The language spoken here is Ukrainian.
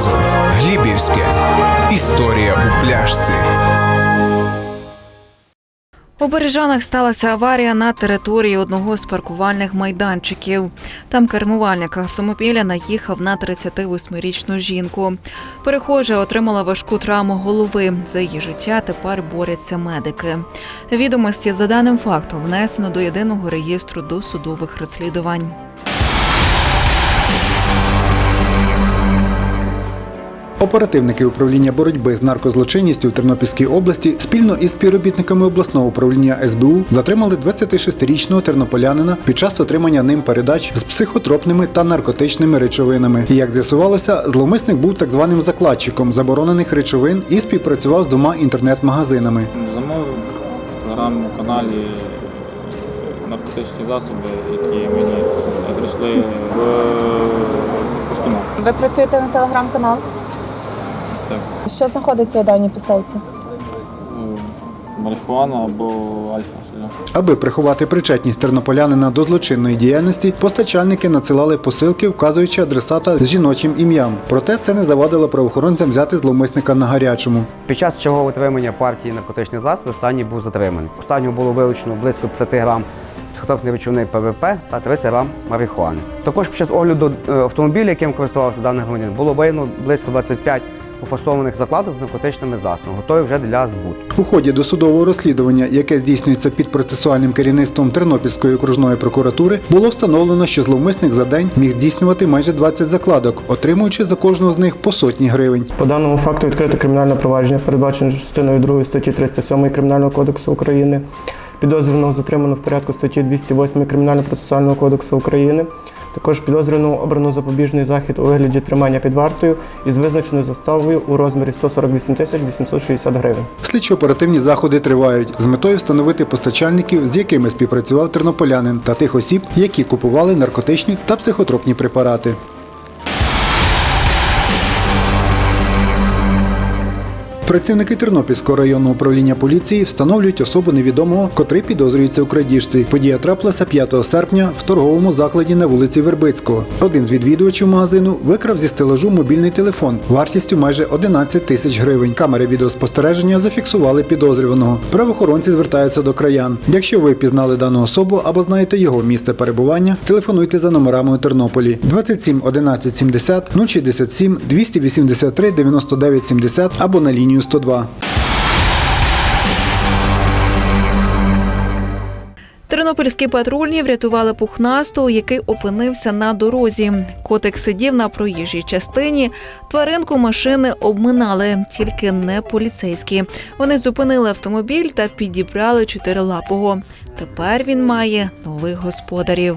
Разом Глібівське. Історія у пляшці. У Бережанах сталася аварія на території одного з паркувальних майданчиків. Там кермувальник автомобіля наїхав на 38-річну жінку. Перехожа отримала важку травму голови. За її життя тепер борються медики. Відомості за даним фактом внесено до єдиного реєстру досудових розслідувань. Оперативники управління боротьби з наркозлочинністю в Тернопільській області спільно із співробітниками обласного управління СБУ затримали 26-річного тернополянина під час отримання ним передач з психотропними та наркотичними речовинами. І як з'ясувалося, зловмисник був так званим закладчиком заборонених речовин і співпрацював з двома інтернет-магазинами. Замовив в телеграм-каналі наркотичні засоби, які мені прийшли в поштомат. Ви працюєте на телеграм-канал? Так, Що знаходиться у даній посилці? ну, марихуана або альфа. Аби приховати причетність тернополянина до злочинної діяльності, постачальники надсилали посилки, вказуючи адресата з жіночим ім'ям. Проте це не завадило правоохоронцям взяти зловмисника на гарячому. Під час чергового отримання партії наркотичних засобів останній був затриманий. Останнього було вилучено близько 50 грам психотропної речовини ПВП та 30 грам марихуани. Також під час огляду е, автомобіля, яким користувався даний громадянин, було виявлено близько 25 пофасованих закладок з наркотичними засобами, готові вже для збуту. У ході досудового розслідування, яке здійснюється під процесуальним керівництвом Тернопільської окружної прокуратури, було встановлено, що зловмисник за день міг здійснювати майже 20 закладок, отримуючи за кожну з них по сотні гривень. По даному факту відкрите кримінальне провадження, передбачено частиною 2 статті 307 Кримінального кодексу України. Підозрюваного затримано в порядку статті 208 Кримінально-процесуального кодексу України. Також підозрюваного обрано запобіжний захід у вигляді тримання під вартою із визначеною заставою у розмірі 148 тисяч 860 гривень. Слідчо-оперативні заходи тривають з метою встановити постачальників, з якими співпрацював тернополянин, та тих осіб, які купували наркотичні та психотропні препарати. Працівники Тернопільського районного управління поліції встановлюють особу невідомого, котрий підозрюється у крадіжці. Подія трапилася 5 серпня в торговому закладі на вулиці Вербицького. Один з відвідувачів магазину викрав зі стелажу мобільний телефон вартістю майже 11 тисяч гривень. Камери відеоспостереження зафіксували підозрюваного. Правоохоронці звертаються до краян. Якщо ви пізнали дану особу або знаєте його місце перебування, телефонуйте за номерами у Тернополі 27 11 70 067 283 99 70 або на лінію 102. Тернопільські патрульні врятували пухнастого, який опинився на дорозі. Котик сидів на проїжджій частині. Тваринку машини обминали, тільки не поліцейські. Вони зупинили автомобіль та підібрали чотирилапого. Тепер він має нових господарів.